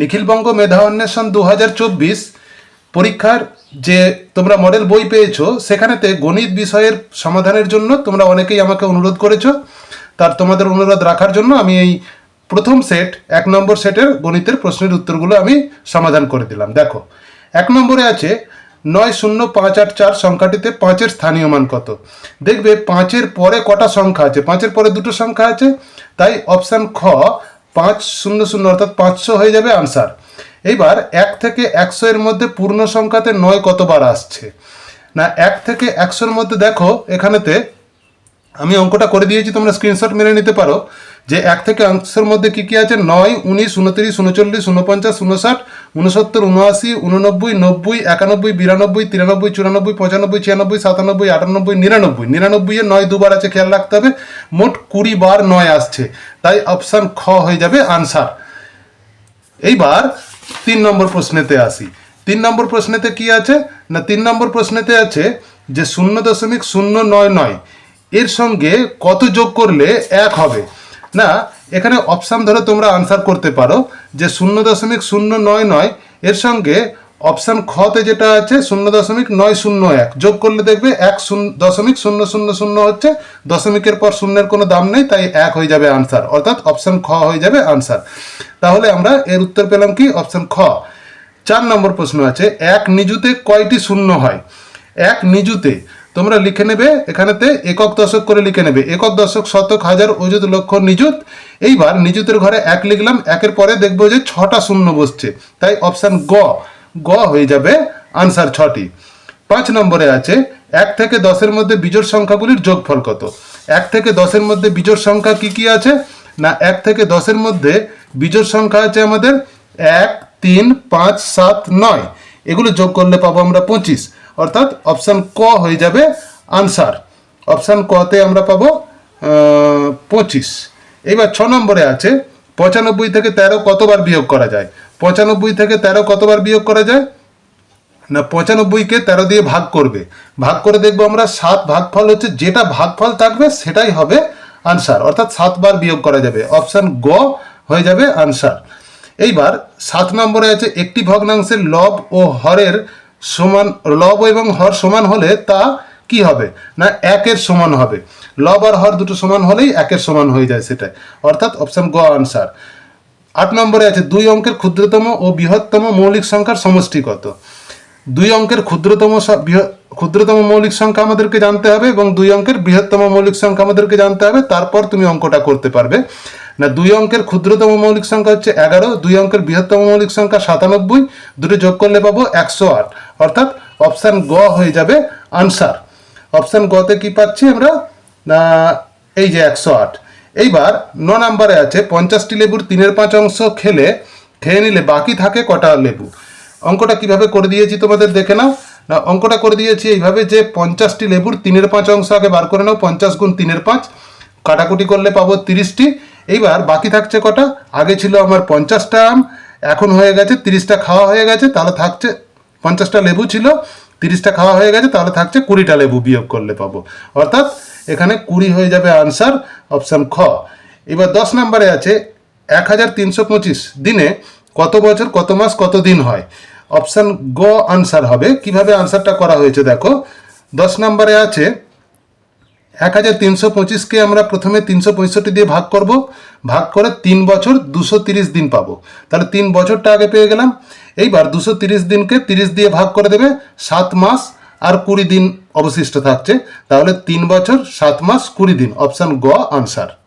নিখিলবঙ্গ মেধা অন্বেষণ দু হাজার চব্বিশ পরীক্ষার যে তোমরা মডেল বই পেয়েছ, সেখানেতে গণিত বিষয়ের সমাধানের জন্য তোমরা অনেকেই আমাকে অনুরোধ করেছ। তার তোমাদের অনুরোধ রাখার জন্য আমি এই প্রথম সেট, এক নম্বর সেটের গণিতের প্রশ্নের উত্তরগুলো আমি সমাধান করে দিলাম। দেখো, এক নম্বরে আছে নয় শূন্য পাঁচ আট চার সংখ্যাটিতে পাঁচের স্থানীয় মান কত? দেখবে পাঁচের পরে কটা সংখ্যা আছে? পাঁচের পরে দুটো সংখ্যা আছে, তাই অপশান খ পাঁচ শূন্য শূন্য অর্থাৎ পাঁচশো হয়ে যাবে আনসার এইবার এক থেকে একশো এর মধ্যে পূর্ণ সংখ্যাতে নয় কতবার আসছে? না, এক থেকে একশোর মধ্যে দেখো, এখানেতে আমি অঙ্কটা করে দিয়েছি, তোমরা স্ক্রিনশট মেরে নিতে পারো। যে এক থেকে অংশের মধ্যে কি কি আছে? নয়, উনিশ, উনত্রিশ, উনচল্লিশ, উনপঞ্চাশ, উনষাট, উনসত্তর, উনআশি, উননব্বই, নব্বই, একানব্বই, বিরানব্বই, তিরানব্বই, চুরানব্বই, পঁচানব্বই, ছিয়ানব্বই, সাতানব্বই, আটানব্বই, নিরানব্বই। নিরানব্বই নয়, দুবার আছে, খেয়াল রাখতে হবে। মোট কুড়ি বার নয় আসছে। তাই অপশান খ হয়ে যাবে আনসার। এইবার তিন নম্বর প্রশ্নেতে আসি। তিন নম্বর প্রশ্নেতে কি আছে? না, তিন নম্বর প্রশ্নেতে আছে যে শূন্য দশমিক শূন্য নয় নয় এর সঙ্গে কত যোগ করলে এক হবে? না, এখানে অপশান ধরে তোমরা আনসার করতে পারো যে শূন্য দশমিক শূন্য নয় নয়, এর সঙ্গে অপশান খতে যেটা আছে, শূন্য দশমিক নয় শূন্য এক, যোগ করলে দেখবে এক শূন্য, দশমিক শূন্য শূন্য শূন্য হচ্ছে, দশমিকের পর শূন্যের কোনো দাম নেই, তাই এক হয়ে যাবে আনসার অর্থাৎ অপশান খ হয়ে যাবে আনসার তাহলে আমরা এর উত্তর পেলাম কি? অপশান খ। চার নম্বর প্রশ্ন আছে, এক নিজুতে কয়টি শূন্য হয়? এক নিজুতে তোমরা লিখে নেবে এখানেতে একক দশক করে লিখে নেবে। একক দশক, শতক, হাজার, অযুত, লক্ষ, নিযুত। এইবার নিযুতের ঘরে এক লিখলাম, একের পরে দেখব যে ছটা শূন্য বসছে। তাই অপশান গ গ হয়ে যাবে আনসার ছটি। পাঁচ নম্বরে আছে, এক থেকে দশের মধ্যে বিজোড় সংখ্যাগুলির যোগফল কত? এক থেকে দশের মধ্যে বিজোড় সংখ্যা কি কি আছে? না, এক থেকে দশের মধ্যে বিজোড় সংখ্যা আছে আমাদের এক, তিন, পাঁচ, সাত, নয়। এগুলো যোগ করলে পাবো আমরা পঁচিশ। অর্থাৎ অপশান ক হয়ে যাবে আনসার। অপশান কতে আমরা পাবো পঁচিশ। এইবার ছ নম্বরে আছে, পঁচানব্বই থেকে তেরো কতবার বিয়োগ করা যায়? পঁচানব্বই থেকে তেরো কতবার বিয়োগ করা যায়? না, পঁচানব্বইকে তেরো দিয়ে ভাগ করবে। ভাগ করে দেখব আমরা, সাত ভাগফল হচ্ছে, যেটা ভাগফল থাকবে সেটাই হবে আনসার। অর্থাৎ সাতবার বিয়োগ করা যাবে। অপশান গ হয়ে যাবে আনসার। এইবার সাত নম্বরে আছে, একটি ভগ্নাংশের লব ও হরের সমান লব এবং হর সমান হলে তা কি হবে? না, একের সমান হবে। লব আর হর দুটো সমান হলেই একের সমান হয়ে যায় সেটাই। অর্থাৎ অপশান গ আনসার আট নম্বরে আছে, দুই অঙ্কের ক্ষুদ্রতম ও বৃহত্তম মৌলিক সংখ্যার সমষ্টি কত দুই অঙ্কের ক্ষুদ্রতম স- বৃহ- ক্ষুদ্রতম মৌলিক সংখ্যা আমাদেরকে জানতে হবে এবং দুই অঙ্কের বৃহত্তম মৌলিক সংখ্যা আমাদেরকে জানতে হবে, তারপর তুমি অঙ্কটা করতে পারবে। না, দুই অঙ্কের ক্ষুদ্রতম মৌলিক সংখ্যা হচ্ছে এগারো, দুই অঙ্কের বৃহত্তম মৌলিক সংখ্যা সাতানব্বই, দুটো যোগ করলে পাবো একশো আট। অর্থাৎ অপশান গ হয়ে যাবে আনসার। অপশান গতে কি পাচ্ছি আমরা? না, এই যে একশো আট। এইবার ন নম্বরে আছে, পঞ্চাশটি লেবুর তিনের পাঁচ অংশ খেলে, খেয়ে নিলে বাকি থাকে কটা লেবু? অঙ্কটা কীভাবে করে দিয়েছি তোমাদের দেখে নাও। না, অঙ্কটা করে দিয়েছি এইভাবে যে পঞ্চাশটি লেবুর তিনের পাঁচ অংশ আগে বার করে নাও, পঞ্চাশ গুণ তিনের পাঁচ, কাটাকুটি করলে পাবো তিরিশটি। এইবার বাকি থাকছে কটা? আগে ছিল আমার পঞ্চাশটা আম, এখন হয়ে গেছে তিরিশটা খাওয়া হয়ে গেছে, তাহলে থাকছে পঞ্চাশটা লেবু ছিল, তিরিশটা খাওয়া হয়ে গেছে, তাহলে থাকছে কুড়িটা লেবু বিয়োগ করলে পাবো। অর্থাৎ এখানে কুড়ি হয়ে যাবে আনসার অপশান খ। এবার দশ নম্বরে আছে এক হাজার তিনশো পঁচিশ দিনে কত বছর, কত মাস, কত দিন হয়? অপশান গ আনসার হবে। কীভাবে আনসারটা করা হয়েছে দেখো। দশ নম্বরে আছে, এক হাজার তিনশো পঁচিশকে আমরা প্রথমে তিনশো পঁয়ষট্টি দিয়ে ভাগ করব। ভাগ করে তিন বছর দুশো তিরিশ দিন পাবো। তাহলে তিন বছরটা আগে পেয়ে গেলাম। এইবার দুশো তিরিশ দিনকে তিরিশ দিয়ে ভাগ করে দেবে, সাত মাস আর কুড়ি দিন অবশিষ্ট থাকছে। তাহলে তিন বছর, সাত মাস, কুড়ি দিন। অপশান গ, আনসার।